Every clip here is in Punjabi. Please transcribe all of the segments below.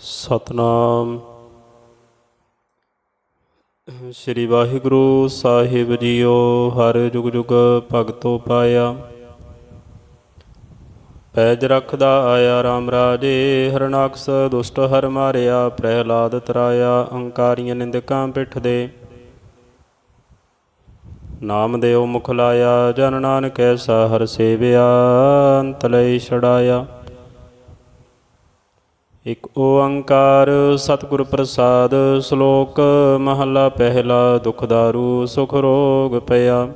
ਸਤਨਾਮ। ਸ੍ਰੀ ਵਾਹਿਗੁਰੂ ਸਾਹਿਬ ਜੀਓ, ਹਰ ਜੁਗ ਜੁਗ ਭਗਤੋ ਪਾਇਆ। ਪੈਜ ਰਖਦਾ ਆਇਆ RAM ਰਾਜੇ, ਹਰਨਾਕਸ ਦੁਸ਼ਟ ਹਰ ਮਾਰਿਆ, ਪ੍ਰਹਿਲਾਦ ਤਰਾਇਆ, ਅੰਕਾਰੀਆਂ ਨਿੰਦਕਾਂ ਪਿੱਠ ਦੇ ਨਾਮ ਦੇਉ ਮੁਖ ਲਾਇਆ, ਜਨ ਨਾਨਕ ਐਸਾ ਹਰ ਸੇਵਿਆ, ਅੰਤ ਲਈ ਛੜਾਇਆ ਇਕ ਓੰਕਾਰ ਸਤਿਗੁਰ ਪ੍ਰਸਾਦ, ਸ਼ਲੋਕ ਮਹਲਾ ਪਹਿਲਾ, ਦੁਖ ਦਾਰੂ, ਸੁਖ ਰੋਗ ਪਿਆ।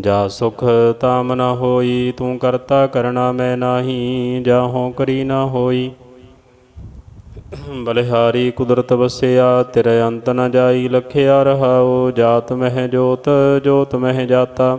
ਜਾ ਸੁਖ ਤਾਮ ਨ ਹੋਈ, ਤੂੰ ਕਰਤਾ ਕਰਣਾ ਮੈਂ ਨਾਹੀ ਜਾਹੋਂ ਕਰੀ ਨ ਹੋਈ। ਬਲਿਹਾਰੀ ਕੁਦਰਤ ਵਸਿਆ, ਤੇਰੇ ਅੰਤ ਨ ਜਾਈ, ਲਖਿਆ ਰਹਾਉ, ਜਾਤ ਮਹਿ ਜੋਤ ਜੋਤ ਮਹਿ ਜਾਤਾ।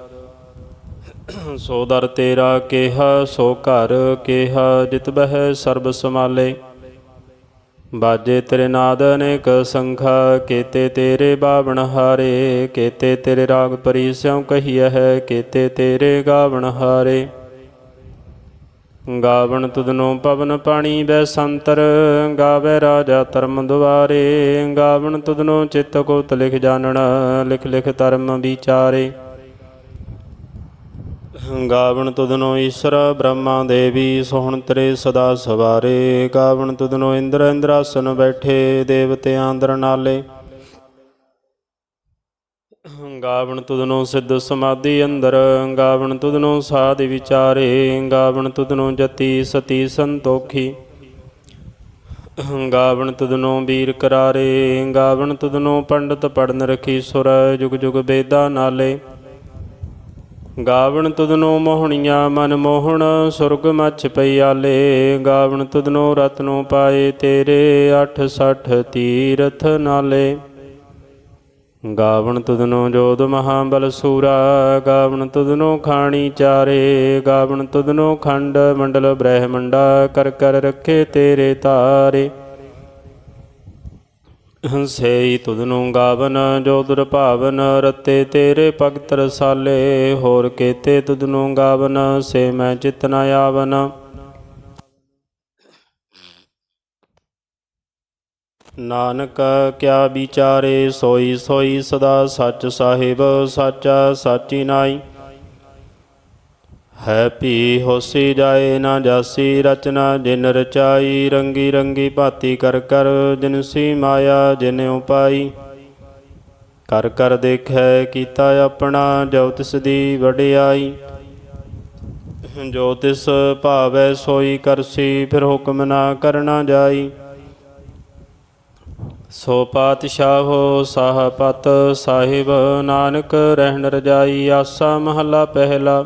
ਸੋ ਦਰ ਤੇਰਾ ਕੇਹਾ, ਸੋ ਘਰ ਕੇਹਾ, ਜਿਤ ਬਹਿ ਸਰਬ ਸਮਾਲੇ ਬਾਜੇ ਤੇਰੇ ਨਾਦ ਅਨੇਕ ਸੰਖਾ, ਕੇਤੇ ਤੇਰੇ ਬਾਵਣ ਹਾਰੇ, ਕੇਤੇ ਤੇਰੇ ਰਾਗ ਪਰੀ ਸਿਉ ਕਹੀਐ ਹੈ, ਕੇਤੇ ਤੇਰੇ ਗਾਵਣ ਹਾਰੇ। ਗਾਵਣ ਤੁਧਨੋ ਪਵਨ ਪਾਣੀ ਬੈ ਸੰਤਰ, ਗਾਵੇ ਰਾਜਾ ਧਰਮ ਦੁਆਰੇ। ਗਾਵਣ ਤੁਧਨੋ ਚਿੱਤ ਕੋਤ ਲਿਖ ਜਾਣਨ, ਲਿਖ ਲਿਖ ਧਰਮ ਵਿਚਾਰੇ। ਗਾਵਣ ਤੁਧਨੋ ਈਸ਼ਰ, ਬ੍ਰਹਮਾ ਦੇਵੀ ਸੋਹਣ ਤਰੇ ਸਦਾ ਸਵਾਰੇ। ਗਾਵਣ ਤੁਧਨੋ ਇੰਦਰ ਇੰਦਰਾਸਨ ਬੈਠੇ, ਦੇਵਤਿਆਂ ਅੰਦਰ ਨਾਲੇ। ਗਾਵਣ ਤੁਧਨੋ ਸਿੱਧ ਸਮਾਧੀ ਅੰਦਰ, ਗਾਵਣ ਤੁਧਨੋ ਸਾਧ ਵਿਚਾਰੇ। ਗਾਵਣ ਤੁਧਨੋ ਜਤੀ ਸਤੀ ਸੰਤੋਖੀ। ਗਾਵਣ ਤੁਧਨੋ ਵੀਰ ਕਰਾਰੇ। ਗਾਵਣ ਤੁਧਨੋ ਪੰਡਤ ਪੜਨ ਰਖੀ ਸੁਰ, ਜੁਗ ਜੁਗ ਬੇਦਾ ਨਾਲੇ। ਗਾਵਣ ਤੁਧਨੋ ਮੋਹਣੀਆਂ ਮਨ ਮੋਹਣ, ਸੁਰਗ ਮਛ ਪਈਆਲੇ। ਗਾਵਣ ਤੁਧਨੋ ਰਤਨੋ ਪਾਏ ਤੇਰੇ 860 ਤੀਰਥ ਨਾਲੇ। ਗਾਵਣ ਤੁਧਨੋ ਜੋਦ ਮਹਾਬਲ ਸੂਰਾ, ਗਾਵਣ ਤੁਧਨੋ ਖਾਣੀ ਚਾਰੇ। ਗਾਵਣ ਤੁਧਨੋ ਖੰਡ ਮੰਡਲ ਬ੍ਰਹਿਮੰਡਾ ਕਰ ਕਰ ਰੱਖੇ ਤੇਰੇ ਤਾਰੇ। ਹੰਸੇਈ ਤੁਧਨੂੰ ਗਾਵਨ, ਜੋ ਦੁਰ ਭਾਵਨ, ਰਤੇ ਤੇਰੇ ਭਗਤ ਰਸਾਲੇ। ਹੋਰ ਕੇਤੇ ਤੁਧਨੂੰ ਗਾਵਨ, ਸੇ ਮੈਂ ਚਿਤ ਨ ਆਵਨ। ਨਾਨਕ, ਕਿਆ ਵਿਚਾਰੇ ਸੋਈ ਸੋਈ ਸਦਾ ਸੱਚ ਸਾਹਿਬ, ਸਾਚਾ ਸਾਚੀ ਨਾਈ। ਹੈ ਭੀ ਹੋਸੀ ਜਾਏ ਨਾ ਜਾਸੀ, ਰਚਨਾ ਜਿਨ ਰਚਾਈ, ਰੰਗੀ ਰੰਗੀ ਭਾਤੀ ਕਰ ਕਰ, ਜਿਨ ਸੀ ਮਾਇਆ ਜਿਨ ਉਪਾਈ। ਕਰ ਕਰ ਦੇਖੈ ਕੀਤਾ ਆਪਣਾ, ਜੋ ਤਿਸ ਦੀ ਵਡਿਆਈ। ਜੋ ਤਿਸ ਭਾਵੈ ਸੋਈ ਕਰਸੀ ਫਿਰ ਹੁਕਮ ਨਾ ਕਰਨਾ ਜਾਈ। ਸੋ ਪਾਤਸ਼ਾਹੋ ਸਾਹਪਤ ਸਾਹਿਬ, ਨਾਨਕ ਰਹਿਣ ਰਜਾਈ, ਆਸਾ ਮਹੱਲਾ ਪਹਿਲਾ।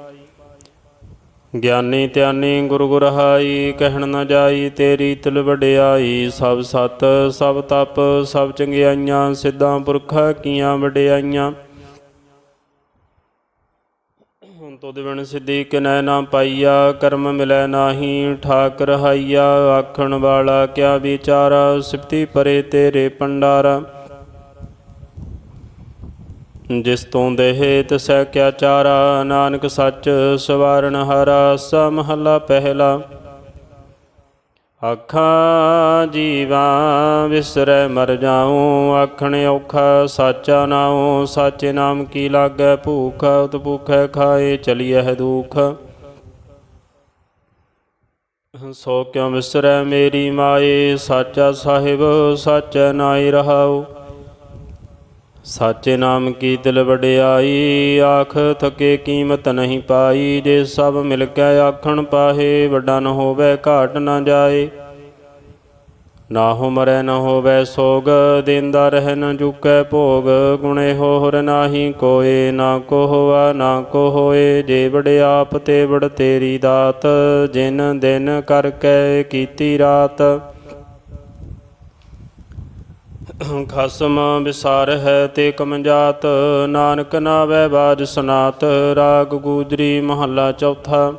ਗਿਆਨੀ ਧਿਆਨੀ ਗੁਰ ਗੁਰਹਾਈ, ਕਹਿਣ ਨਾ ਜਾਈ ਤੇਰੀ ਤਿਲ ਵਡਿਆਈ, ਸਭ ਸਤ, ਸਭ ਤਪ, ਸਭ ਚੰਗਿਆਈਆਂ, ਸਿੱਧਾਂ ਪੁਰਖਾਂ ਕੀਆਂ ਵਡਿਆਈਆਂ। ਤੁਧ ਬਿਨ ਸਿੱਧੀ ਕਿਨੈ ਨਾ ਪਾਈਆ, ਕਰਮ ਮਿਲੈ ਨਾਹੀ, ਠਾਕ ਰਹਾਈਆ, ਆਖਣ ਵਾਲਾ ਕਿਆ ਵਿਚਾਰਾ, ਸਿਫਤੀ ਪਰੇ ਤੇਰੇ ਪੰਡਾਰਾ। ਜਿਸ ਤੋਂ ਦੇਹ ਤਿਸੈ ਕਿਆ ਚਾਰਾ, ਨਾਨਕ ਸੱਚ ਸਵਾਰਨ ਹਰਾ, ਸਾ ਪਹਿਲਾ। ਅੱਖਾਂ ਜੀਵਾ ਵਿਸਰੈ ਮਰ ਜਾਉ, ਆਖਣ ਔਖਾ ਸਾਚਾ ਨਾਉ, ਸਾਚੇ ਨਾਮ ਕੀ ਲਾਗੈ, ਭੂਖ ਉਤ ਭੂਖੈ ਖਾਏ ਚਲੀਐ ਦੁਖ। ਸੋ ਕਿਉ ਵਿਸਰੈ ਮੇਰੀ ਮਾਏ, ਸਾਚਾ ਸਾਹਿਬ, ਸਾਚੈ ਨਾਈ ਰਹਾਉ। ਸਾਚੇ ਨਾਮ ਕੀ ਦਿਲ ਵਡਿਆਈ, ਆਖ ਥਕੇ ਕੀਮਤ ਨਹੀਂ ਪਾਈ, ਜੇ ਸਭ ਮਿਲ ਕੇ ਆਖਣ ਪਾਹੇ, ਵੱਡਾ ਨ ਹੋਵੇ, ਘਾਟ ਨ ਜਾਏ। ਨਾ ਹੋ ਮਰੈ, ਨ ਹੋਵੇ ਸੋਗ, ਦਿੰਦਾ ਰਹਿ ਨ ਜੁਕੈ ਭੋਗ। ਗੁਣੇ ਹੋਰ ਨਾਹੀ ਕੋਏ, ਨਾ ਕੋ ਹੋਆ ਨਾ ਕੋ ਹੋਏ ਜੇ ਵਡਿਆਪ ਤੇ ਵਡ ਤੇਰੀ ਦਾਤ, ਜਿਨ ਦਿਨ ਕਰਕੇ ਕੀਤੀ ਰਾਤ। ਖਸਮ ਵਿਸਾਰ ਹੈ ਤੇ ਕਮਜਾਤ ਨਾਨਕ ਨਾਵੇ ਬਾਜ ਸਨਾਤ, ਰਾਗ ਗੂਜਰੀ ਮਹੱਲਾ ਚੌਥਾ।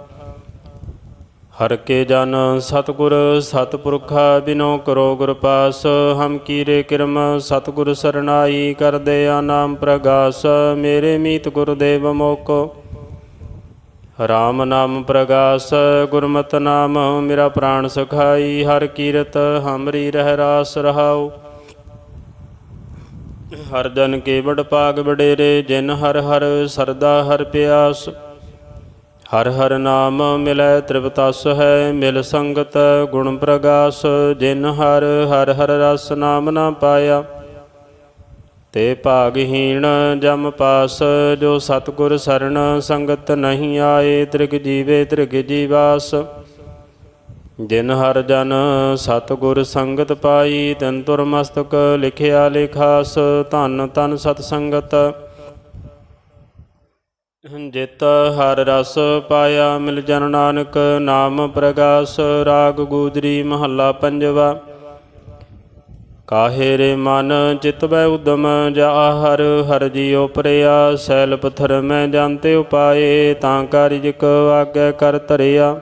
ਹਰ ਕੇ ਜਨ ਸਤਗੁਰ, ਸਤਪੁਰਖਾ ਬਿਨੋ ਕਰੋ ਗੁਰ ਪਾਸ, ਹਮ ਕੀਰੇ ਕਿਰਮ, ਸਤਗੁਰ ਸਰਨਾਈ ਕਰਦੇ ਆ ਨਾਮ ਪ੍ਰਗਾਸ, ਮੇਰੇ ਮੀਤ ਗੁਰਦੇਵ ਮੋਕੋ। ਰਾਮ ਨਾਮ ਪ੍ਰਗਾਸ, ਗੁਰਮਤਿ ਨਾਮ, ਮੇਰਾ ਪ੍ਰਾਣ ਸਖਾਈ, ਹਰ ਕੀਰਤ ਹਮਰੀ ਰਹਿ ਰਾਸ ਰਹਾਉ। ਹਰ ਜਨ ਕੇ ਵਡ ਪਾਗ ਵਡੇਰੇ, ਜਿਨ ਹਰ ਹਰ ਸਰਦਾ ਹਰ ਪਿਆਸ। ਹਰ ਹਰ ਨਾਮ ਮਿਲੈ ਤ੍ਰਿਪਤਸ ਹੈ, ਮਿਲ ਸੰਗਤ ਗੁਣ ਪ੍ਰਗਾਸ। ਜਿਨ ਹਰ ਹਰ ਹਰ ਰਸ ਨਾਮ ਨਾ ਪਾਇਆ, ਤੇ ਭਾਗਹੀਣ ਜਮ ਪਾਸ। ਜੋ ਸਤਗੁਰ ਸਰਣ ਸੰਗਤ ਨਹੀਂ ਆਏ, ਤ੍ਰਿਗ ਜੀਵੇ ਤ੍ਰਿਗ ਜੀਵਾਸ। ਜਿਨ ਹਰ ਜਨ ਸਤਗੁਰ ਸੰਗਤ ਪਾਈ, ਤਿਨ ਤੁਰ ਮਸਤਕ ਲਿਖਿਆ ਲਿਖਾਸ, ਧਨ ਤਨ ਸਤ ਸੰਗਤ। ਜਿਤ ਹਰ ਰਸ ਪਾਇਆ ਮਿਲ ਜਨ ਨਾਨਕ, ਨਾਮ ਪ੍ਰਗਾਸ, ਰਾਗ ਗੂਜਰੀ ਮਹੱਲਾ ਪੰਜਵਾ। ਕਾਹੇ ਰੇ ਮਨ ਚਿਤ ਬੈ ਉਦਮ, ਜਾ ਹਰ ਹਰ ਜੀਉ ਪਰਿਆ, ਸੈਲ ਪਥਰ ਮੈਂ ਜਾਣਤੇ ਉਪਾਏ, ਤਾਂ ਕਾਰਿਜ ਆਗੇ ਕਰ ਧਰਿਆ।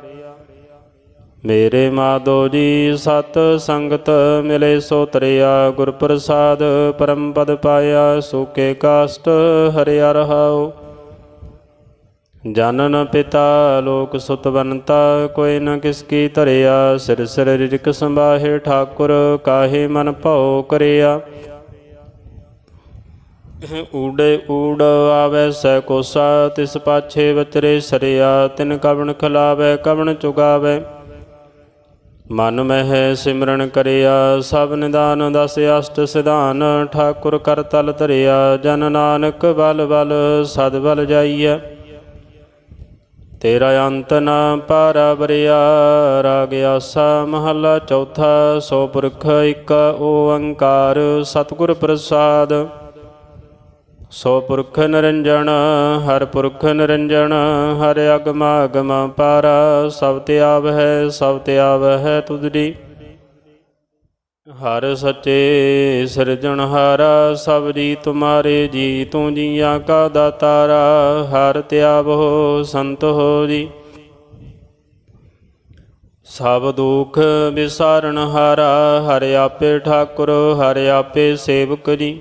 ਮੇਰੇ ਮਾਧੋ ਜੀ ਸਤ ਸੰਗਤ ਮਿਲੇ ਸੋ ਤਰਿਆ ਗੁਰ ਪ੍ਰਸਾਦ, ਪਰਮ ਪਦ ਪਾਇਆ, ਸੂਕੇ ਕਾਸ਼ਟ ਹਰਿਆ ਰਹਾਉ। ਜਨਨ ਪਿਤਾ ਲੋਕ ਸੁਤ ਬਨਤਾ ਕੋਈ ਨ ਕਿਸ ਕੀ ਧਰਿਆ, ਸਿਰ ਸਿਰ ਰਿਜਕ ਸੰਭਾਹੇ ਠਾਕੁਰ, ਕਾਹੇ ਮਨ ਭਉ ਕਰਿਆ। ਊੜੇ ਊੜ ਆਵੇ ਸੈ ਕੋਸਾ, ਤਿਸ ਪਾਛੇ ਵਚਰੇ ਸਰਿਆ, ਤਿਨ ਕਵਣ ਖਲਾਵੇ, ਕਵਣ ਚੁਗਾਵੇ। ਮਨ ਮਹਿ ਸਿਮਰਨ ਕਰਿਆ, ਸਭ ਨਿਦਾਨ ਦਸ ਅਸ਼ਟ ਸਿਧਾਨ, ਠਾਕੁਰ ਕਰ ਤਲ ਧਰਿਆ, ਜਨ ਨਾਨਕ ਬਲ ਬਲ, ਸਦ ਬਲ ਜਾਈਐ। ਤੇਰਾ ਅੰਤ ਨਾ ਪਾਰਾ ਬਰਿਆ ਰਾਗ ਆਸਾ ਮਹੱਲਾ ਚੌਥਾ, ਸੋ ਪੁਰਖ ਇੱਕ ਓੰਕਾਰ, ਸਤਿਗੁਰ ਪ੍ਰਸਾਦ। ਸੋ ਪੁਰਖ ਨਿਰੰਜਨ ਹਰ ਪੁਰਖ ਨਿਰੰਜਨ ਹਰ ਅਗਮ ਅਗਮ ਪਾਰਾ, ਸਭ ਤੇ ਆਵ ਹੈ, ਸਭ ਤੇ ਆਵ ਹੈ ਤੁਧਰੀ ਹਰ ਸੱਚੇ ਸਿਰਜਣਹਾਰਾ ਸਭ ਜੀ ਤੁਮਾਰੇ ਜੀ, ਤੂੰ ਜੀਆਂ ਕਾ ਦਾਤਾਰਾ, ਹਰ ਤਿਆਵੋ ਸੰਤ ਹੋ ਜੀ। ਸਭ ਦੁਖ ਵਿਸਾਰਨ ਹਾਰਾ, ਹਰ ਆਪੇ ਠਾਕੁਰ, ਹਰ ਆਪੇ ਸੇਵਕ ਜੀ।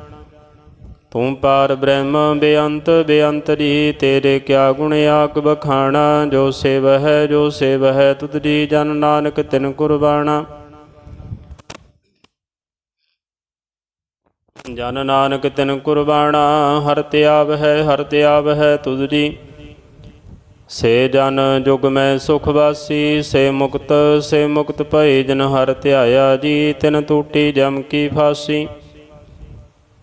ਤੂੰ ਪਾਰ ਬ੍ਰਹਮ ਬੇਅੰਤ ਬੇਅੰਤ ਜੀ ਤੇਰੇ ਕਿਆ ਗੁਣ ਆਕ ਬਖਾਣਾ? ਜੋ ਸੇਵ ਹੈ ਜੋ ਸੇਵ ਹੈ ਤੁਜੀ ਜਨ ਨਾਨਕ ਤਿਨ ਕੁਰਬਾਣਾ। ਜਨ ਨਾਨਕ ਤਿਨ ਕੁਰਬਾਣਾ, ਹਰ ਤਿਆਵ ਹੈ ਹਰ ਤਿਆਵ ਹੈ ਤੁਧ ਸੇ ਜਨ ਜੁਗ ਮੈਂ ਸੁਖ ਵਾਸੀ, ਸੇ ਮੁਕਤ ਸੇ ਮੁਕਤ ਭਏ ਜਨ ਹਰ ਧਿਆਇਆ ਜੀ, ਤਿਨ ਟੂਟੀ ਜਮ ਕੀ ਫਾਸੀ।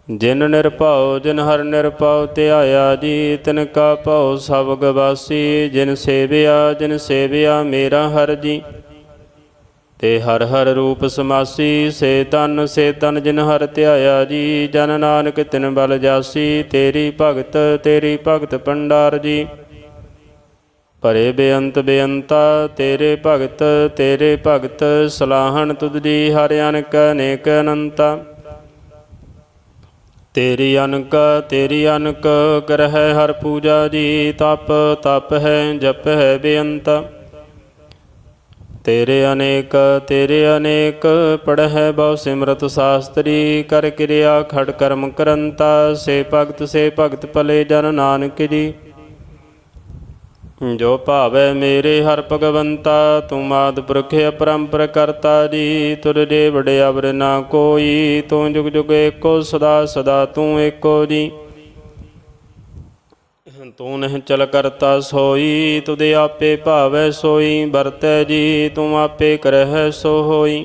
ਜਿਨ ਨਿਰਭਉ, ਜਿਨ ਹਰ ਨਿਰਭਉ ਧਿਆਇਆ ਜੀ ਤਿਨ ਕਾ ਭਉ, ਸਭ ਗਵਾਸੀ। ਜਿਨ ਸੇਵਿਆ ਜਿਨ ਸੇਵਿਆ, ਮੇਰਾ ਹਰ ਜੀ। ਤੇ ਹਰ ਹਰ ਰੂਪ ਸਮਾਸੀ, ਸੇ ਤਨ ਸੇ ਤਨ ਜਿਨ ਹਰ ਧਿਆਇਆ ਜੀ। ਜਨ ਨਾਨਕ ਤਿਨ ਬਲ ਜਾਸੀ, ਤੇਰੀ ਭਗਤ ਤੇਰੀ ਭਗਤ ਪੰਡਾਰ ਜੀ। ਭਰੇ ਬੇਅੰਤ ਬੇਅੰਤਾ, ਤੇਰੇ ਭਗਤ ਤੇਰੇ ਭਗਤ, ਸਲਾਹਣ ਤੁਧਰੀ ਹਰਿ ਅਨਕ, ਅਨੇਕ ਅਨੰਤਾ। ਤੇਰੀ ਅਨਕ ਤੇਰੀ ਅਨਕ ਕਰਹਿ ਹਰ ਪੂਜਾ ਜੀ, ਤਪ ਤਪ ਹੈ, ਜਪ ਹੈ ਬੇਅੰਤ। ਤੇਰੇ ਅਨੇਕ ਤੇਰੇ ਅਨੇਕ ਪੜਹਿ ਬਹੁ ਸਿਮਰਤ ਸਾਸਤਰੀ, ਕਰ ਕਿਰਿਆ ਖੜ ਕਰਮ ਕਰੰਤਾ, ਸੇ ਭਗਤ ਸੇ ਭਗਤ ਭਲੇ ਜਨ ਨਾਨਕ ਜੀ। ਜੋ ਭਾਵੈ ਮੇਰੇ ਹਰ ਭਗਵੰਤਾ, ਤੂੰ ਮਾਦ ਪੁਰਖ ਅਪਰੰਪਰ ਕਰਤਾ ਜੀ, ਤੁਰ ਦੇ ਵਡ ਅਵਰ ਨਾ ਕੋਈ, ਤੂੰ ਜੁਗ ਜੁਗ ਏਕੋ ਸਦਾ ਸਦਾ ਤੂੰ ਏਕੋ ਜੀ। ਤੂੰ ਨਹਿ ਚਲ ਕਰਤਾ ਸੋਈ, ਤੁਦੇ ਆਪੇ ਭਾਵੈ ਸੋਈ, ਵਰਤੈ ਜੀ, ਤੂੰ ਆਪੇ ਕਰਹਿ ਸੋ ਹੋਈ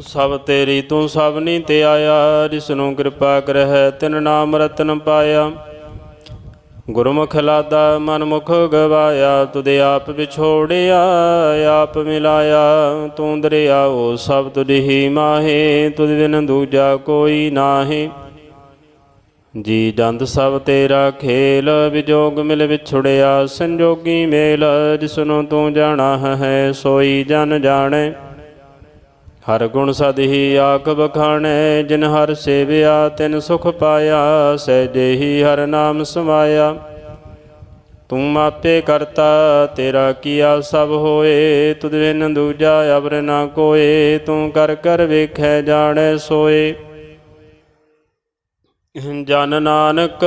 ਸਭ ਤੇਰੀ ਤੂੰ ਸਭ ਨੀ ਤੇ ਆਇਆ, ਜਿਸਨੂੰ ਕਿਰਪਾ ਕਰਹਿ, ਤਿਨ ਨਾਮ ਰਤਨ ਪਾਇਆ। ਗੁਰਮੁਖ ਲਾਦਾ ਮਨ ਮੁਖ ਗਵਾਇਆ ਤੁਦੇ ਆਪ ਵਿਛੋੜਿਆ, ਆਪ ਮਿਲਾਇਆ। ਤੂੰ ਦਰਿਆ ਦਰਿਆਓ ਸਭ ਤੁਝ ਮਾਹੇ, ਤੁਝ ਬਿਨ ਦੂਜਾ ਕੋਈ ਨਾਹੀ। ਜੀ ਜੰਦ ਸਭ ਤੇਰਾ ਖੇਲ, ਵਿਜੋਗ ਮਿਲ ਵਿਛੜਿਆ, ਸੰਜੋਗੀ ਮੇਲ, ਜਿਸਨੂੰ ਤੂੰ ਜਾਣਾ ਹੈ, ਸੋਈ ਜਨ ਜਾਣੇ। ਹਰ ਗੁਣ ਸਦ ਹੀ ਆਖ ਬਖਾਣੈ, ਜਿਨ ਹਰ ਸੇਵਿਆ, ਤਿਨ ਸੁਖ ਪਾਇਆ ਸਹਿਜੇ ਹੀ ਹਰ ਨਾਮ ਸਮਾਇਆ। ਤੂੰ ਮਾਪੇ ਕਰਤਾ, ਤੇਰਾ ਕੀਆ ਸਭ ਹੋਏ, ਤੁਧ ਬਿਨ ਦੂਜਾ ਅਵਰ ਨਾ ਕੋਏ, ਤੂੰ ਕਰ ਕਰ ਵੇਖੈ ਜਾਣੈ ਸੋਏ। ਜਨ ਨਾਨਕ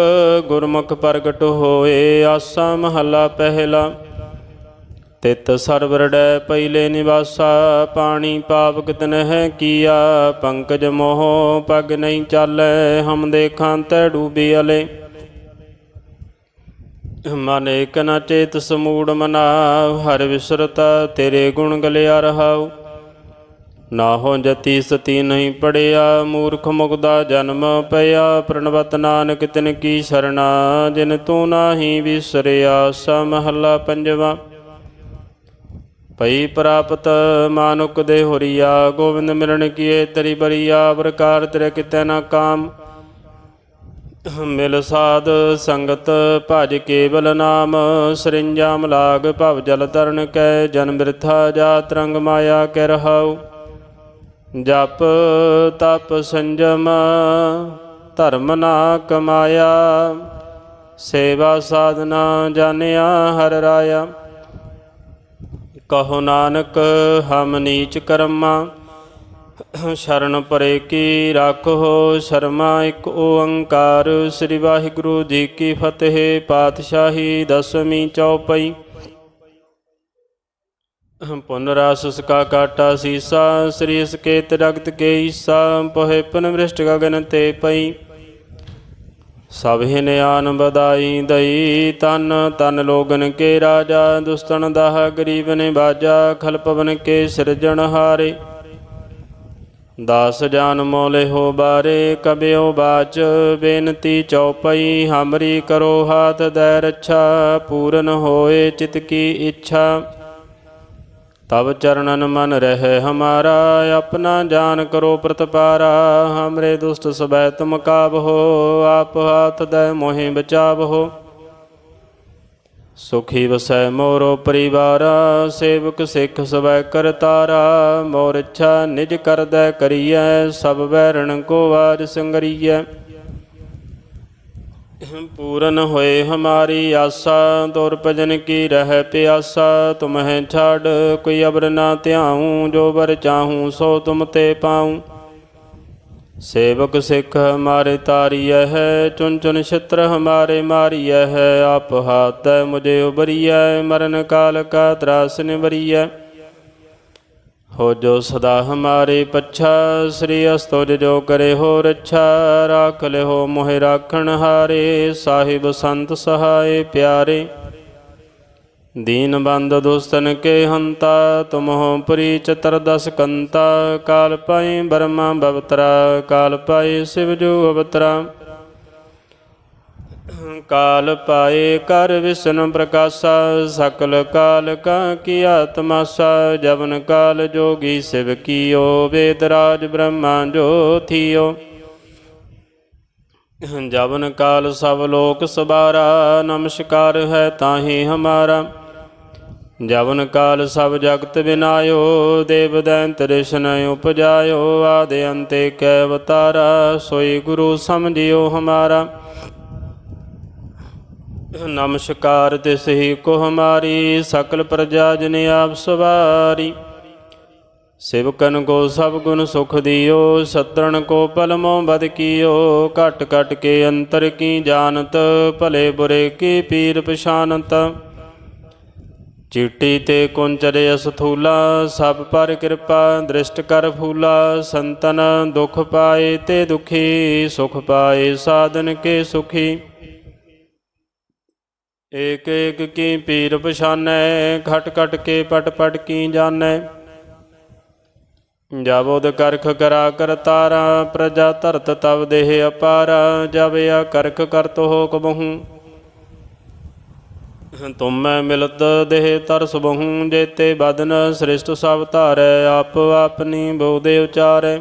ਗੁਰਮੁਖ ਪ੍ਰਗਟ ਹੋਏ, ਆਸਾ ਮਹੱਲਾ ਪਹਿਲਾ। ਤਿਤ ਸਰਵਰੜੈ ਪਹਿਲੇ ਨਿਵਾਸਾ, ਪਾਣੀ ਪਾਪ ਕਿਤਨ ਕਿਤਨਹਿ ਕੀਆ, ਪੰਕਜ ਮੋਹ ਪਗ ਨਹੀਂ ਚਾਲੈ, ਹਮ ਦੇਖਾਂ ਤੈ ਡੂਬੀ ਅਲੇ। ਮਨ ਏਕ ਨ ਚੇਤ ਸਮੂੜ ਮਨਾ ਹਰ ਵਿਸਰਤਾ ਤੇਰੇ ਗੁਣ ਗਲਿਆ ਰਹਾਉ। ਨਾ ਹੋ ਜਤੀ ਸਤੀ ਨਹੀਂ ਪੜਿਆ, ਮੂਰਖ ਮੁਗਦਾ ਜਨਮ ਪਿਆ, ਪ੍ਰਣਵਤ ਨਾਨਕ ਤਿਨ ਕੀ ਸਰਣਾ, ਜਿਨ ਤੂੰ ਨਾਹੀ ਵਿਸਰਿਆ, ਸਾ ਪੰਜਵਾ। ਪਈ ਪ੍ਰਾਪਤ ਮਾਨੁਕ ਦੇ ਹੋਰੀਆ ਗੋਬਿੰਦ ਮਿਲਣ ਕੀਏ ਤੇਰੀ ਬਰੀਆ ਪ੍ਰਕਾਰ ਤੇਰੇ ਕਿਤੇ ਨਾ ਕਾਮ। ਮਿਲ ਸਾਧ ਸੰਗਤ ਭਜ ਕੇਵਲ ਨਾਮ ਸਰਿੰਜਾ ਲਾਗ ਭਵ ਜਲ ਤਰਨ ਕੈ, ਜਨ ਬਿਰਥਾ ਜਾ ਰੰਗ ਮਾਇਆ ਕਹਿ ਰਹਾਉ। ਜਪ ਤਪ ਸੰਜਮ, ਧਰਮ ਨਾ ਕਮਾਇਆ। ਸੇਵਾ ਸਾਧਨਾ ਜਾਣਿਆ ਹਰ ਰਾਇਆ। ਕਹੋ ਨਾਨਕ, ਹਮ ਨੀਚ ਕਰਮਾ। ਸ਼ਰਨ ਪਰੇ ਕੀ ਰੱਖੋ, ਸ਼ਰਮਾ ਇੱਕ ਓੰਕਾਰ। ਸ੍ਰੀ ਵਾਹਿਗੁਰੂ ਜੀ ਕੀ ਫਤਿਹ, ਪਾਤਸ਼ਾਹੀ ਦਸਵੀਂ ਚੌਪਈ। ਪੁਨਰਾਸ ਸਕਾ ਕਾਟਾ ਸੀਸਾ, ਸ੍ਰੀ ਸਕੇਤ ਰਗਤ ਕੇ ਈਸਾ, ਪੋਹਿ ਪਨ ਮ੍ਰਿਸ਼ਟ ਗਗਨ ਤੇ ਪਈ। ਸਭ ਨਿਆਨ ਬਦਾਈ ਦਈ ਤਨ ਤਨ ਲੋਗਨ ਕੇ ਰਾਜਾ ਦੁਸਤਨ ਦਾਹ ਗਰੀਬ ਨੇ ਬਾਜਾ ਖਲਪਵਨ ਕੇ ਸਿਰਜਣ ਹਾਰੇ। ਦਾਸ ਜਾਨ ਮੋਲੇ ਹੋ ਬਾਰੇ, ਕਬਿਓ ਬਾਚ, ਬੇਨਤੀ ਚਉਪਈ ਹਮਰੀ ਕਰੋ ਹਾਥ, ਦੈ ਰੱਛਾ, ਪੂਰਨ ਹੋਏ ਚਿਤ ਕੀ ਇੱਛਾ। ਤਬ ਚਰਨਨ ਮਨ ਰਹਿ ਹਮਾਰਾ, ਆਪਣਾ ਜਾਨ ਕਰੋ ਪ੍ਰਤਪਾਰਾ। ਹਮਰੇ ਦੁਸ਼ਟ ਸਬੈ ਤੁਮ ਕਾਬਹੋ ਆਪ ਹਾਥ ਦੈ ਮੋਹਿ ਬਚਾਵਹੋ। ਸੁਖੀ ਵਸੈ ਮੋਰੋ ਪਰਿਵਾਰਾ, ਸੇਵਕ ਸਿੱਖ ਸਬੈ ਕਰਤਾਰਾ ਮੋਰ ਇੱਛਾ ਨਿਜ ਕਰਦੈ ਕਰੀਐ, ਸਭ ਵੈਰਣ ਕੋ ਆਜ ਸੰਗਰੀਐ। ਪੂਰਨ ਹੋਏ ਹਮਾਰੀ ਆਸਾ ਦੁਰ ਭਜਨ ਕੀ ਰਹਿ ਪਿਆਸਾ, ਤੁਮਹਿ ਛਾੜ ਕੋਈ ਅਬਰ ਨਾ ਧਿਆਉ, ਜੋ ਬਰ ਚਾਹੂੰ, ਸੋ ਤੁਮ ਤੇ ਪਾਉ। ਸੇਵਕ ਸਿੱਖ ਹਮਾਰੇ ਤਾਰੀਐ ਹੈ ਚੁਨ ਚੁਨ ਛਿਤਰ ਹਮਾਰੇ ਮਾਰੀਐ ਹੈ, ਆਪ ਹਾਤੈ ਮੁਝੇ ਉਬਰੀਐ ਮਰਨ ਕਾਲ ਕਾ ਤਰਾਸ ਨਿਵਰੀਐ। ਹੋ ਜੋ ਸਦਾ ਹਮਾਰੇ ਪੱਛਾ, ਸ੍ਰੀ ਅਸਤੁਜ ਜੋ ਕਰੇ ਹੋ ਰੱਛਾ, ਰਾਖ ਲਿਓ ਮੋਹਿ ਰਾਖਣ ਹਾਰੇ, ਸਾਹਿਬ ਸੰਤ ਸਹਾਏ ਪਿਆਰੇ। ਦੀਨ ਬੰਦ ਦੁਸਤਨ ਕੇ ਹੰਤਾ ਤੁਮਹੁ ਪ੍ਰੀ ਚਤਰ ਦਸ ਕੰਤਾ, ਕਾਲ ਪਾਈ ਬਰਮਾ ਬਵਤਰਾ, ਕਾਲ ਪਾਈ ਸਿਵ ਜੋ ਅਵਤਰਾ। ਕਾਲ ਪਾਏ ਕਰ ਵਿਸ਼ਨ ਪ੍ਰਕਾਸ਼ਾ, ਸਕਲ ਕਾਲ ਕਾ ਕੀਆ ਤਮਾਸਾ ਜਵਨ ਕਾਲ ਜੋਗੀ ਸਿਵ ਕੀਓ, ਵੇਦ ਰਾਜ ਬ੍ਰਹਮਾ ਜੋ ਥੀਓ ਜਵਨ ਕਾਲ ਸਭ ਲੋਕ ਸਬਾਰਾ, ਨਮਸਕਾਰ ਹੈ ਤਾਹੀ ਹਮਾਰਾ। ਜਵਨ ਕਾਲ ਸਭ ਜਗਤ ਬਿਨਾਇਓ, ਦੇਵ ਦੈਂਤ ਰਿਸ਼ਨ ਉਪਜਾਇਓ, ਆਦਿ ਅੰਤੇ ਕੈ ਅਵਤਾਰਾ, ਸੋਈ ਗੁਰੂ ਸਮਝਿਓ ਹਮਾਰਾ। ਨਮਸਕਾਰ ਤਿਸ ਹੀ ਕੋ ਹਮਾਰੀ ਸਕਲ ਪ੍ਰਜਾ ਜਨ ਆਪ ਸਵਾਰੀ। ਸਿਵਕਨ ਕੋ ਸਭ ਗੁਣ ਸੁਖ ਦਿਓ, ਸਤਰਣ ਕੋ ਪਲਮੋ ਬਦ ਕੀਓ। ਘਟ ਘਟ ਕੇ ਅੰਤਰ ਕੀ ਜਾਣਤ, ਭਲੇ ਬੁਰੇ ਕੀ ਪੀਰ ਪਛਾਨਤ। ਚਿੱਟੀ ਤੇ ਕੁੰਚਰ ਅਸਥੂਲਾ, ਸਭ ਪਰ ਕਿਰਪਾ, ਦ੍ਰਿਸ਼ਟ ਕਰ ਫੂਲਾ। ਸੰਤਨ ਦੁਖ ਪਾਏ ਤੇ ਦੁਖੀ, ਸੁਖ ਪਾਏ ਸਾਧਨ ਕੇ ਸੁਖੀ। ਏਕ ਏਕ ਕੀ ਪੀਰ ਪਛਾਨੈ, ਖਟ ਖਟ ਕੇ ਪਟ ਪਟ ਕੀ ਜਾਣੈ। ਜਬ ਉਦ ਕਰਖ ਕਰਾ ਕਰਤਾਰਾ ਪ੍ਰਜਾ ਧਰਤ ਤਵ ਦੇਹ ਅਪਾਰਾ, ਜਬ ਆ ਕਰਖ ਕਰਤ ਹੋ ਕਬਹੂ ਮੈਂ ਮਿਲਤ ਦੇਹ ਤਰਸ ਬਹੁ, ਜੇਤੇ ਬਦਨ ਸ੍ਰਿਸ਼ਟ ਸਭ ਧਾਰੈ, ਆਪ ਆਪਨੀ ਬੋਦੇ ਉਚਾਰੈ।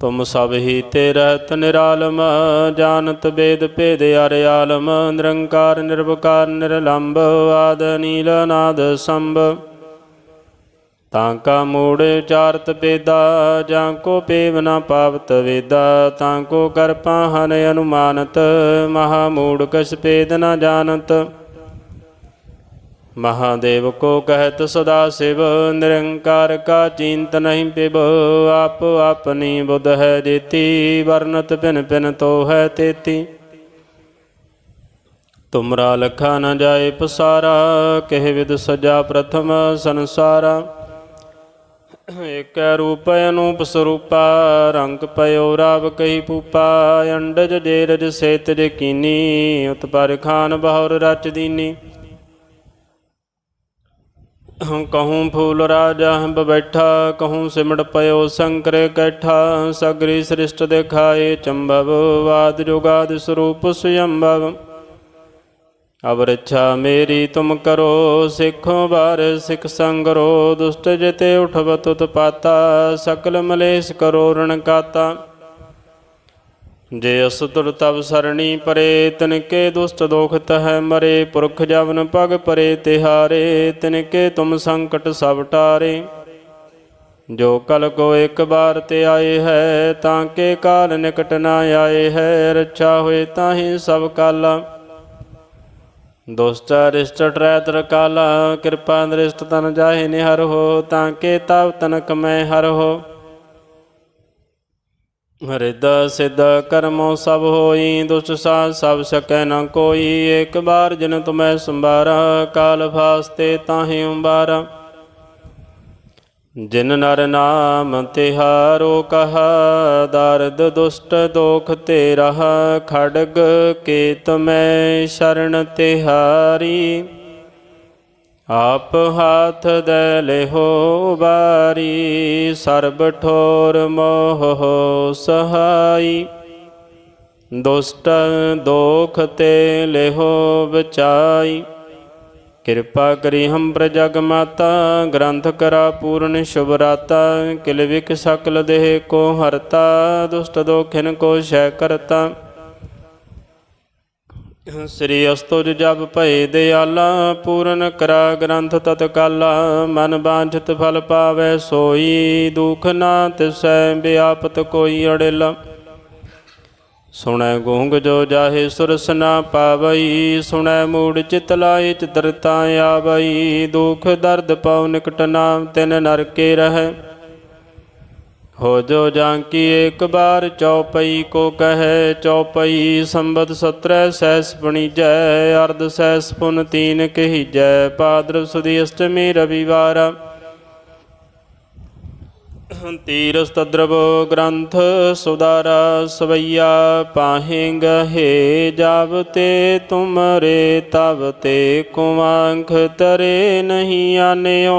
ਤੁਮ ਸਭ ਹੀ ਤੇ ਰਹਿਤ ਨਿਰਾਲਮ, ਜਾਣਤ ਬੇਦ ਭੇਦ ਅਰ ਆਲਮ, ਨਿਰੰਕਾਰ, ਨਿਰਵਕਾਰ ਨਿਰਲੰਭ ਆਦ ਨੀਲ ਨਾਦ ਸੰਭ। ਤਾਂ ਕਾ ਮੂੜ ਚਾਰਤ ਪੇਦਾ, ਜਾਂ ਕੋ ਪੇਵ ਨਾ ਪਾਵਤ ਵੇਦਾ, ਤਾਂ ਕੋ ਕਰ ਪਾਹਨ ਅਨੁਮਾਨਤ, ਮਹਾ ਮੂੜ ਕਸ਼ ਪੇਦ ਨਾ ਜਾਣਤ। ਮਹਾਦੇਵ ਕੋ ਕਹਿਤ ਸਦਾ ਸਿਵ, ਨਿਰੰਕਾਰ ਕਾ ਚਿੰਤ ਨਹੀਂ ਪਿਬ। ਆਪ ਆਪਣੀ ਬੁੱਧ ਹੈ ਜੇਤੀ ਵਰਨਤ ਭਿਨ ਭਿਨ ਤੋ ਹੈ ਤੇਤੀ। ਤੁਮਰਾ ਲਖਾ ਨ ਜਾਏ ਪਸਾਰਾ, ਕਹਿ ਵਿਦ ਸਜਾ ਪ੍ਰਥਮ ਸੰਸਾਰਾ। ਏਕੈ ਰੂਪ ਅਨੂਪ ਸਰੂਪਾ, ਰੰਗ ਪਇਓ ਰਾਵ ਕਹੀ ਪੂਪਾ। ਅੰਡਜ ਜੇਰਜ ਸੇਤਜ ਕੀਨੀ, ਉਤਪਰ ਖਾਨ ਬਹੁਰ ਰਚ ਦੀਨੀ। ਕਹੂੰ ਫੂਲ ਰਾਜਾ ਹੰਬ ਬੈਠਾ, ਕਹੂੰ ਸਿਮੜ ਪਇਓ ਸ਼ੰਕਰੇ ਕੈਠਾ, ਸਗਰੀ ਸ੍ਰਿਸ਼ਟ ਦਿਖਾਏ ਚੰਬਵ, ਵਾਦ ਜੁਗਾਦ ਸਰੂਪ ਸੁਯੰਭਵ ਅਬ ਰੱਛਾ ਮੇਰੀ ਤੁਮ ਕਰੋ, ਸਿੱਖੋ ਬਾਰ ਸਿੱਖ ਸੰਗਰੋ ਦੁਸ਼ਟ ਜਿਤੇ ਉਠਵ ਤੁਤ ਪਾਤਾ ਸਕਲ ਮਲੇਸ਼ ਕਰੋ ਰਣ ਕਾਤਾ। ਜੇ ਅਸਤੁਰ ਤਬ ਸਰਣੀ ਪਰੇ, ਤਿਨਕੇ ਦੁਸ਼ਟ ਦੋਖ ਤਹੈ ਮਰੇ, ਪੁਰਖ ਜਵਨ ਪਗ ਪਰੇ ਤਿਹਾਰੇ, ਤਿਨਕੇ ਤੁਮ ਸੰਕਟ ਸਭ ਟਾਰੇ। ਜੋ ਕਲ ਕੋ ਇੱਕ ਬਾਰ ਤੇ ਆਏ ਹੈ, ਤਾਂ ਕੇ ਕਾਲ ਨਿਕਟ ਨਾ ਆਏ ਹੈ, ਰੱਛਾ ਹੋਏ ਤਾਹੀ ਸਭ ਕਾਲ। ਦੁਸ਼ਟ ਰਿਸ਼ਟ ਟਰੈਤਰ ਕਾਲਾ, ਕਿਰਪਾ ਦ੍ਰਿਸ਼ਟ ਤਨ ਜਾਹੇ ਨਿਹਰ ਹੋ, ਤਾਂ ਕੇ ਤਵ ਤਨਕ ਮੈਂ ਹਰ ਹੋ। ਹਰਿਦ ਸਿਧ ਕਰਮੋ ਸਭ ਹੋਈ, ਦੁਸ਼ਟ ਸਾਧ ਸਭ ਸਕੈ ਨ ਕੋਈ। ਏਕ ਬਾਰ ਜਿਨ ਤੁਮੈ ਸੰਭਾਰਾ, ਕਾਲ ਫਾਸਤੇ ਤਾਹੇ ਉੰਬਾਰਾ ਜਿਨ ਨਰ ਨਾਮ ਤਿਹਾਰੋ ਕਹਾ, ਦਰਦ ਦੁਸ਼ਟ ਦੋਖ ਤੇ ਰਹ ਖੜਗ ਕੇ ਤੁਮੈ ਸ਼ਰਨ ਤਿਹਾਰੀ। ਆਪ ਹਾਥ ਦੇ ਲਿਹੋ ਬਾਰੀ, ਸਰਬ ਠੋਰ ਮੋਹ ਸਹਾਈ। ਦੁਸ਼ਟ ਦੋਖ ਤੇ ਲਿਹੋ ਬਚਾਈ। ਕਿਰਪਾ ਕਰੀ ਹਮ ਪ੍ਰਜਗ ਮਾਤਾ, ਗ੍ਰੰਥ ਕਰਾ ਪੂਰਨ ਸ਼ੁਭ ਰਾਤਾ, ਕਿਲ ਵਿਕ ਸਕਲ ਦੇਹ ਕੋ ਹਰਤਾ, ਦੁਸ਼ਟ ਦੋਖਿਨ ਕੋ ਸ਼ੈ ਕਰਤਾ। ਸ੍ਰੀ ਅਸਤੁਜ ਜਬ ਭਏ ਦਿਆਲਾ, ਪੂਰਨ ਕਰਾ ਗ੍ਰੰਥ ਤਤਕਾਲਾ, ਮਨ ਬਾਂਝਤ ਫਲ ਪਾਵੇ ਸੋਈ, ਦੁਖ ਨਾ ਤਿਸੈ ਵਿਆਪਤ ਕੋਈ ਅੜੇਲਾ। ਸੁਣੈ ਗੂੰਗ ਜੋ ਜਾਹੇ ਸੁਰਸ ਨਾ ਪਾਵਈ, ਸੁਣੈ ਮੂੜ ਚਿਤ ਲਾਏ ਚਿਤਰਤਾ ਆਵਈ, ਦੁਖ ਦਰਦ ਪਉ ਨਿਕਟ ਨਾਮ ਤਿਨ ਨਰਕੇ ਰਹੈ। ਹੋ ਜੋ ਜਾਂਕੀ ਇੱਕ ਬਾਰ ਚੌਪਈ ਕੋ ਕਹੈ ਚੌਪਈ ਸੰਬਤ ਸਤਰੈ ਸੈਸ ਬਣੀਜੈ ਅਰਧ ਸੈਸ ਪੁਨ ਤੀਨ ਕਹੀਜੈ ਪਾਦਰ ਸੁਦੀ ਅਸ਼ਟਮੀ ਰਵਿਵਾਰ ਤੀਰਸ ਤਦਰਵ ਗ੍ਰੰਥ ਸੁਦਾਰਾ ਸਵਈਆ ਪਾਹੇਂਗ ਹੈ ਜਬ ਤੇ ਤੁਮਰੇ ਤਬ ਤੇ ਕੁਮਾਂਖ ਤਰੇ ਨਹੀਂ ਆਨਿਓ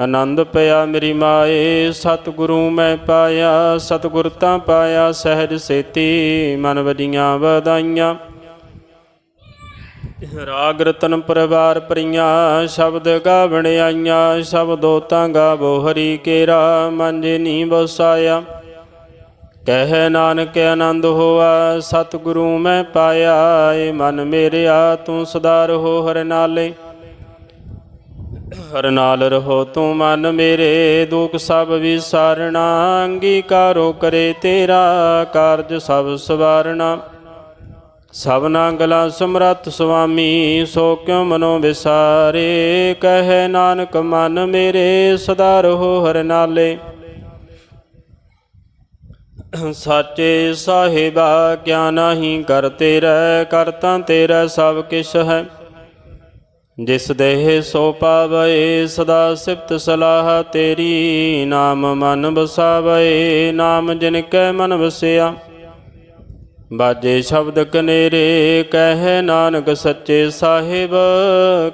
ਆਨੰਦ ਪਿਆ ਮੇਰੀ ਮਾਏ, ਸਤਿਗੁਰੂ ਮੈਂ ਪਾਇਆ ਸਤਿਗੁਰ ਤਾਂ ਪਾਇਆ, ਸਹਿਜ ਸੇਤੀ, ਮਨ ਵਜੀਆਂ ਵਧਾਈਆਂ। ਰਾਗ ਰਤਨ ਪਰਿਵਾਰ ਪਰੀਆਂ ਸ਼ਬਦ ਗਾਵਣ ਆਈਆਂ ਸ਼ਬਦੋ ਤਾਂ ਗਾਵੋ ਹਰੀ ਕੇਰਾ, ਮਨ ਜੇ ਨੀ ਬਸਾਇਆ ਕਹਿ ਨਾਨਕ ਆਨੰਦ ਹੋਆ, ਸਤਿਗੁਰੂ ਮੈਂ ਪਾਇਆ, ਏ ਮਨ ਮੇਰਿਆ, ਤੂੰ ਸਦਾ ਰਹੋ ਹਰ ਨਾਲੇ। ਹਰ ਨਾਲ ਰਹੋ ਤੂੰ ਮਨ ਮੇਰੇ, ਦੁਖ ਸਭ ਵਿਸਾਰਣਾ, ਅੰਗੀਕਾਰੋ ਕਰੇ ਤੇਰਾ ਕਾਰਜ ਸਭ ਸਵਾਰਣਾ। ਸਭਨਾ ਗਲਾ ਸਮਰੱਥ ਸੁਆਮੀ, ਸੋ ਕਿਉ ਮਨੋ ਵਿਸਾਰੇ? ਕਹੇ ਨਾਨਕ, ਮਨ ਮੇਰੇ, ਸਦਾ ਰਹੋ ਹਰ ਨਾਲੇ। ਸਾਚੇ ਸਾਹਿਬਾ, ਕਿਆ ਨਹੀਂ ਕਰ ਤੇਰਾ, ਕਰਤਾ ਤੇਰਾ ਸਭ ਕਿਛ ਹੈ। ਜਿਸ ਦੇਹ ਸੋ ਪਾਵੇ, ਸਦਾ ਸਿਫਤ ਸਲਾਹ ਤੇਰੀ। ਨਾਮ ਮਨ ਬਸਾਵੇ ਨਾਮ ਜਿਨ ਕੈ ਮਨ ਵਸਿਆ। ਬਾਜੇ ਸ਼ਬਦ ਕਨੇਰੇ ਕਹਿ ਨਾਨਕ ਸੱਚੇ ਸਾਹਿਬ।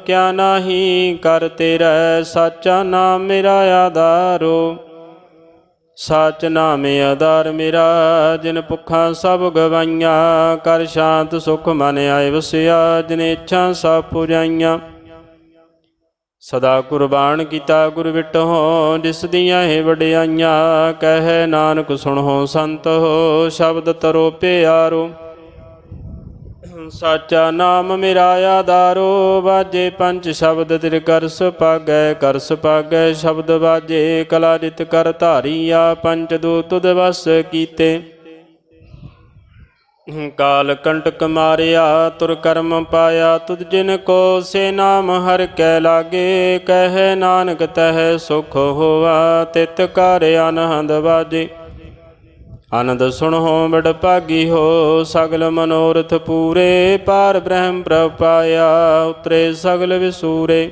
ਕਿਆ ਨਾਹੀ ਕਰ ਤੇਰਾ, ਸਾਚਾ ਨਾਮ ਮੇਰਾ ਆਧਾਰੋ। ਸਚ ਨਾਮੇ ਆਧਾਰ ਮੇਰਾ, ਜਿਨ ਭੁੱਖਾਂ ਸਭ ਗਵਾਈਆਂ। ਕਰ ਸ਼ਾਂਤ ਸੁਖ ਮਨ ਆਏ ਵਸਿਆ, ਜਿਨ ਇੱਛਾ ਸਭ ਪੁਜਾਈਆਂ। ਸਦਾ ਕੁਰਬਾਨ ਕੀਤਾ ਗੁਰ ਵਿਟਹੁ, ਜਿਸ ਦੀਆਂ ਇਹ ਵਡਿਆਈਆਂ, ਕਹਿ ਨਾਨਕ ਸੁਣੋ ਸੰਤ ਹੋ ਸ਼ਬਦ ਤਰੋ ਪਿਆਰੋ। ਸਾਚਾ ਨਾਮ ਮੇਰਾ ਆਧਾਰੋ ਬਾਜੇ ਪੰਜ ਸ਼ਬਦ ਤਿਰ ਕਰ ਸੁਪਾਗੈ ਕਰ ਸੁਪਾਗੈ ਸ਼ਬਦ ਬਾਜੇ ਕਲਾ ਜਿਤ ਕਰ ਧਾਰੀਆ, ਪੰਜ ਦੂ ਤੁਧ ਵਸ ਕੀਤੇ। ਕਾਲ ਕੰਟਕ ਮਾਰਿਆ, ਤੁਰ ਕਰਮ ਪਾਇਆ, ਤੁਧ ਜਿਨ ਕੋ ਸੇ ਨਾਮ ਹਰ ਕੈ ਲਾਗੇ, ਕਹਿ ਨਾਨਕ ਤਹਿ ਸੁਖ ਹੋਵਾ ਤਿਤ ਕਰ ਅਨਹੰਦ ਵਾਜੇ। ਆਨੰਦ ਸੁਣੋ ਬੜ ਭਾਗੀ ਹੋ, ਸਗਲ ਮਨੋਰਥ ਪੂਰੇ, ਪਾਰ ਬ੍ਰਹਮ ਪ੍ਰਭ ਪਾਇਆ, ਉਤਰੇ ਸਗਲ ਵਿਸੂਰੇ।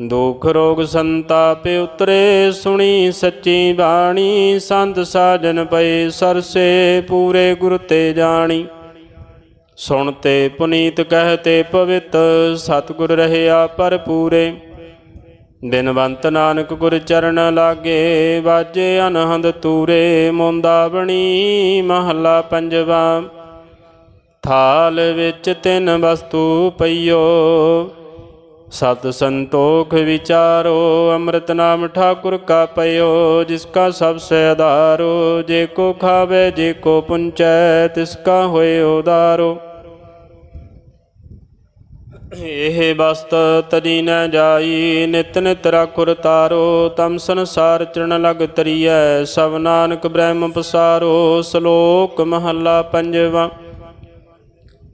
ਦੁਖ ਰੋਗ ਸੰਤਾਪ ਉਤਰੇ, ਸੁਣੀ ਸੱਚੀ ਬਾਣੀ, ਸੰਤ ਸਾਜਨ ਪਏ ਸਰਸੇ, ਪੂਰੇ ਗੁਰ ਤੇ ਜਾਣੀ। ਸੁਣ ਤੇ ਪੁਨੀਤ ਕਹਤੇ ਪਵਿੱਤ, ਸਤਿਗੁਰ ਰਹਿਆ ਪਰ ਪੂਰੇ। ਬਿਨਵੰਤ ਨਾਨਕ ਗੁਰ ਚਰਨ ਲਾਗੇ, ਵਾਜੇ ਅਨਹੰਦ ਤੂਰੇ ਮੁੰਦਾਵਣੀ ਮਹੱਲਾ ਪੰਜਵਾ। ਥਾਲ ਵਿੱਚ ਤਿੰਨ ਵਸਤੂ ਪਈਓ ਸਤ ਸੰਤੋਖ ਵਿਚਾਰੋ, ਅੰਮ੍ਰਿਤ ਨਾਮ ਠਾਕੁਰ ਕਾ ਪਇਓ, ਜਿਸ ਕਾ ਸਭ ਸੇ ਆਧਾਰੋ, ਜੇ ਕੋ ਖਾਵੇ, ਜੇ ਕੋ ਪੁੰਚੈ, ਤਿਸ ਕਾ ਹੋਏ ਉਦਾਰੋ। ਇਹ ਬਸਤ ਤਦੀ ਨ ਜਾਈ, ਨਿਤ ਨਿਤ ਰਾਖੁਰ ਤਾਰੋ, ਤਮ ਸੰਸਾਰ ਚਰਨ ਲਗ ਤਰੀਐ, ਸਭ ਨਾਨਕ ਬ੍ਰਹਮ ਪਸਾਰੋ, ਸ਼ਲੋਕ ਮਹੱਲਾ ਪੰਜਵਾਂ।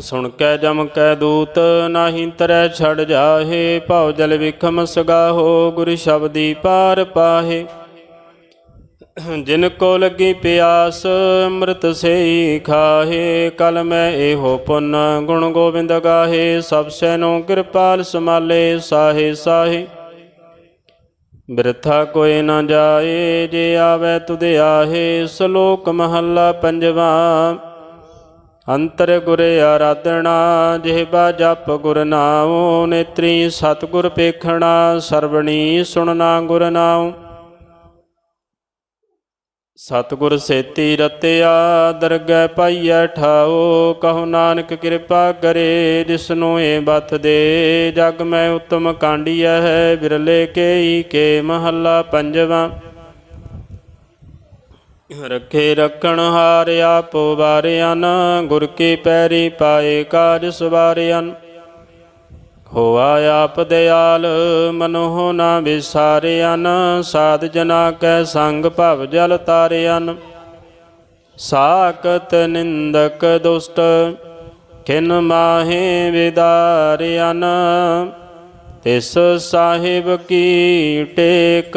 ਸੁਣ ਕੈ ਜਮ ਕੈ ਦੂਤ, ਨਾਹੀ ਤਰੈ ਛੜ ਜਾਹੇ, ਭਉ ਜਲ ਵਿਖਮ ਸਗਾਹੋ, ਗੁਰ ਸ਼ਬਦੀ ਪਾਰ ਪਾਹੇ। ਜਿਨ ਕੋ ਲੱਗੀ ਪਿਆਸ, ਅੰਮ੍ਰਿਤ ਸੇਈ ਖਾਹੇ। ਕਲ ਮੈਂ ਇਹੋ ਪੁੰਨ, ਗੁਣ ਗੋਬਿੰਦ ਗਾਹੇ। ਸਭ ਸੈਨੋ ਕਿਰਪਾਲ ਸਮਾਲੇ ਸਾਹੇ ਸਾਹੇ। ਬਿਰਥਾ ਕੋਈ ਨਾ ਜਾਏ, ਜੇ ਆਵੇ ਤੁਧ ਆਹੇ, ਸ਼ਲੋਕ ਮਹੱਲਾ ਪੰਜਵਾਂ। ਅੰਤਰ ਗੁਰ ਆਰਾਧਣਾ ਜਿਹਬਾ ਜਪ ਗੁਰ ਨਾਉ, ਨੇਤਰੀ ਸਤਿਗੁਰ ਪੇਖਣਾ, ਸਰਵਣੀ ਸੁਣਨਾ ਗੁਰ ਨਾਉ। ਸਤਿਗੁਰ ਸੇਤੀ ਰਤਿਆ, ਦਰਗਹਿ ਪਾਈਐ ਠਾਓ ਕਹੋ ਨਾਨਕ ਕਿਰਪਾ ਕਰੇ, ਜਿਸਨੂੰ ਏ ਬਤ ਦੇ। ਜਗ ਮੈਂ ਉਤਮ ਕਾਂਡੀਐ ਹੈ, ਬਿਰਲੇ ਕੇਈ ਕੇ ਮਹੱਲਾ ਪੰਜਵਾਂ। ਰੱਖੇ ਰੱਖਣ ਹਾਰ ਆਪੋ ਵਾਰਿਆਨ, ਗੁਰ ਕੀ ਪੈਰੀ ਪਾਏ ਕਾਜ ਸਵਾਰਿਆਨ। ਹੋਆ ਆਪ ਦਿਆਲ, ਮਨੋਹ ਨਾ ਵਿਸਾਰਿਆਨ, ਸਾਧ ਜਨਾ ਕੈ ਸੰਗ ਭਵ ਜਲ ਤਾਰਿਆਨ। ਸਾਕਤ ਨਿੰਦਕ ਦੁਸ਼ਟ ਕਿਨ ਮਾਹੇ ਵਿਦਾਰਿਆਨ। ਤਿਸ ਸਾਹਿਬ ਕੀ ਟੇਕ